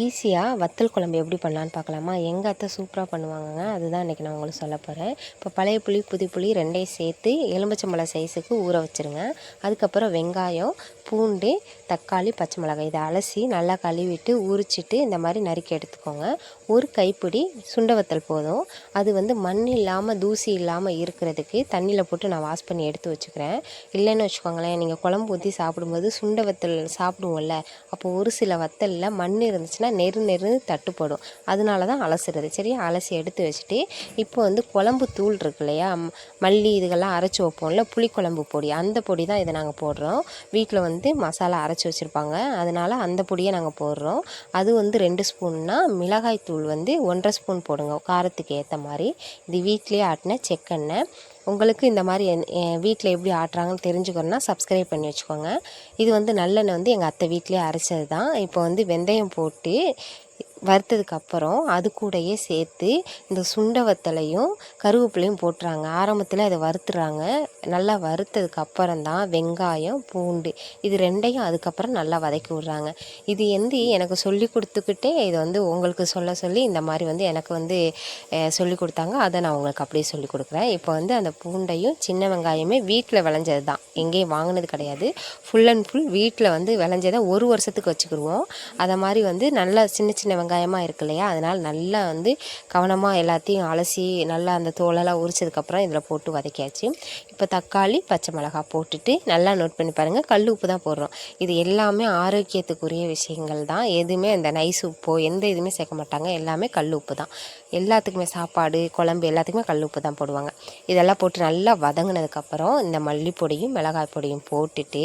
ஈஸியாக வத்தல் குழம்பு எப்படி பண்ணலான்னு பார்க்கலாமா? எங்கள் அத்தை சூப்பராக பண்ணுவாங்கங்க. அதுதான் இன்றைக்கி நான் உங்களுக்கு சொல்ல போகிறேன் இப்போ பழைய புளி புது புளி ரெண்டையும் சேர்த்து எலுமிச்சம்பழம் சைஸுக்கு ஊற வச்சுருங்க. அதுக்கப்புறம் வெங்காயம் பூண்டு தக்காளி பச்சை மிளகாய் இதை அலசி நல்லா கழுவிட்டு உரிச்சிட்டு இந்த மாதிரி நறுக்கி எடுத்துக்கோங்க. ஒரு கைப்பிடி சுண்ட வத்தல் போதும். அது வந்து மண் இல்லாமல் தூசி இல்லாமல் இருக்கிறதுக்கு தண்ணியில் போட்டு நான் வாஷ் பண்ணி எடுத்து வச்சுக்கிறேன். இல்லைன்னு வச்சுக்கோங்களேன் நீங்கள் குழம்பு ஊற்றி சாப்பிடும்போது சுண்ட வத்தல் சாப்பிடுவோம்ல அப்போ ஒரு சில வத்தலில் மண் இருந்துச்சுன்னா நெரு நெரு தட்டுப்படும். அதனால தான் அலசுறது. சரியா? அலசி எடுத்து வச்சுட்டு இப்போ வந்து குழம்பு தூள் இருக்கு இல்லையா? மல்லி இதுகள்லாம் அரைச்சி வைப்போம்ல புளிக்குழம்பு பொடி. அந்த பொடி தான் இதை நாங்கள் போடுறோம். வீட்டில் வந்து மசாலா அரைச்சி வச்சுருப்பாங்க. அதனால் அந்த பொடியை நாங்கள் போடுறோம். அது வந்து ரெண்டு ஸ்பூன்னா மிளகாய் தூள் வந்து ஒன்றரை ஸ்பூன் போடுங்க. காரத்துக்கு ஏற்ற மாதிரி. இது வீட்டிலேயே ஆட்டின செக்கெண்ணெய் உங்களுக்கு இந்த மாதிரி என் வீட்டில் எப்படி ஆட்டுறாங்கன்னு தெரிஞ்சுக்கணுன்னா சப்ஸ்கிரைப் பண்ணி வச்சுக்கோங்க. இது வந்து நல்லெண்ணெய் வந்து எங்கள் அத்தை வீட்டிலேயே அரைச்சது தான் இப்போ வந்து வெந்தயம் போட்டு வறுத்ததுக்கப்புறம் அது கூடயே சேர்த்து இந்த சுண்டவத்தலையும் கருவேப்பிலையும் போட்டுறாங்க. ஆரம்பத்தில் அதை வறுத்துறாங்க. நல்லா வறுத்ததுக்கு அப்புறம் தான் வெங்காயம் பூண்டு இது ரெண்டையும் அதுக்கப்புறம் நல்லா வதக்கி விட்றாங்க. இது வந்து எனக்கு சொல்லி கொடுத்துக்கிட்டே இதை வந்து உங்களுக்கு சொல்ல சொல்லி இந்த மாதிரி வந்து எனக்கு வந்து சொல்லி கொடுத்தாங்க. அதை நான் உங்களுக்கு அப்படியே சொல்லி கொடுக்குறேன். இப்போ வந்து அந்த பூண்டையும் சின்ன வெங்காயமே வீட்டில் விளைஞ்சது தான் எங்கேயும் வாங்கினது கிடையாது. ஃபுல் அண்ட் ஃபுல் வீட்டில் வந்து விளைஞ்சதை ஒரு வருஷத்துக்கு வச்சுக்கிடுவோம் அதை மாதிரி வந்து நல்லா சின்ன சின்ன வெங்காயமாக இருக்கு இல்லையா? அதனால் நல்லா வந்து கவனமாக எல்லாத்தையும் அலசி நல்லா அந்த தோலெல்லாம் உரிச்சதுக்கப்புறம் இதில் போட்டு வதக்கியாச்சு. இப்போ தக்காளி பச்சை மிளகாய் போட்டுட்டு நல்லா நோட் பண்ணி பாருங்கள் கல் உப்பு தான் போடுறோம். இது எல்லாமே ஆரோக்கியத்துக்குரிய விஷயங்கள் தான். எதுவுமே இந்த நைஸ் உப்போ எந்த இதுவுமே சேர்க்க மாட்டாங்க. எல்லாமே கல் உப்பு தான். எல்லாத்துக்குமே சாப்பாடு குழம்பு எல்லாத்துக்குமே கல் உப்பு தான் போடுவாங்க. இதெல்லாம் போட்டு நல்லா வதங்கினதுக்கப்புறம் இந்த மல்லிப்பொடியும் மிளகாய் பொடியும் போட்டுட்டு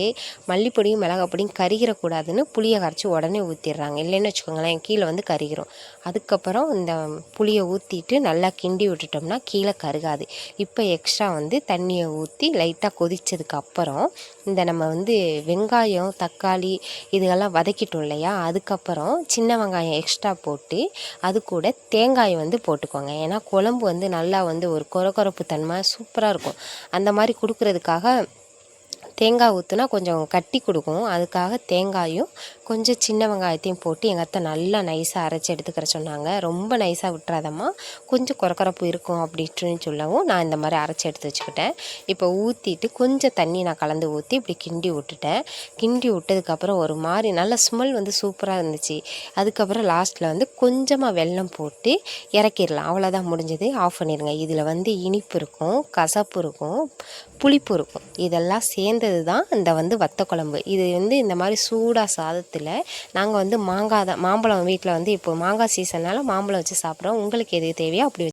மல்லிப்பொடியும் மிளகாய் பொடியும் கறிகிறக்கூடாதுன்னு புளியை கரைச்சி உடனே ஊற்றிடுறாங்க இல்லைன்னு வச்சுக்கோங்களேன் கீழே வந்து கருகிறோம் அதுக்கப்புறம் இந்த புளியை ஊற்றிட்டு நல்லா கிண்டி விட்டுட்டோம்னா கீழே கருகாது. இப்போ எக்ஸ்ட்ரா வந்து தண்ணியை ஊற்றி ஊற்றி லைட்டாக கொதித்ததுக்கு அப்புறம் இந்த நம்ம வந்து வெங்காயம் தக்காளி இதுகெல்லாம் வதக்கிட்டோம் இல்லையா? அதுக்கப்புறம் சின்ன வெங்காயம் எக்ஸ்ட்ரா போட்டு அது கூட தேங்காய் வந்து போட்டுக்கோங்க. ஏன்னா குழம்பு வந்து நல்லா வந்து ஒரு கொரகொரப்பு தன்மை சூப்பராக இருக்கும். அந்த மாதிரி கொடுக்குறதுக்காக தேங்காய் ஊற்றுனா கொஞ்சம் கட்டி கொடுக்கும். அதுக்காக தேங்காயும் கொஞ்சம் சின்ன வெங்காயத்தையும் போட்டு எங்கள் அத்தை நல்லா நைஸாக அரைச்சி எடுத்துக்கிற சொன்னாங்க. ரொம்ப நைஸாக விட்டுறாதம்மா. கொஞ்சம் குறக்குறப்பு இருக்கும் அப்படின்ட்டு சொல்லவும் நான் இந்த மாதிரி அரைச்சி எடுத்து வச்சுக்கிட்டேன். இப்போ ஊற்றிட்டு கொஞ்சம் தண்ணி நான் கலந்து ஊற்றி இப்படி கிண்டி விட்டுட்டேன். கிண்டி விட்டதுக்கப்புறம் ஒரு மாதிரி நல்ல ஸ்மெல் வந்து சூப்பராக இருந்துச்சு. அதுக்கப்புறம் லாஸ்ட்டில் வந்து கொஞ்சமாக வெல்லம் போட்டு இறக்கிடலாம். அவ்வளோதான் முடிஞ்சது. ஆஃப் பண்ணிடுங்க. இதில் வந்து இனிப்பு இருக்கும் கசப்பு இருக்கும் புளிப்பு இருக்கும். இதெல்லாம் சேர்ந்து சேர்ந்தது தான் இந்த வந்து வத்த குழம்பு. இது வந்து இந்த மாதிரி சூடாக சாதத்தில் நாங்கள் வந்து மாங்காய் தான் மாம்பழம் வீட்டில் வந்து இப்போ மாங்காய் சீசனால் மாம்பழம் வச்சு சாப்பிட்றோம். உங்களுக்கு எது தேவையோ அப்படி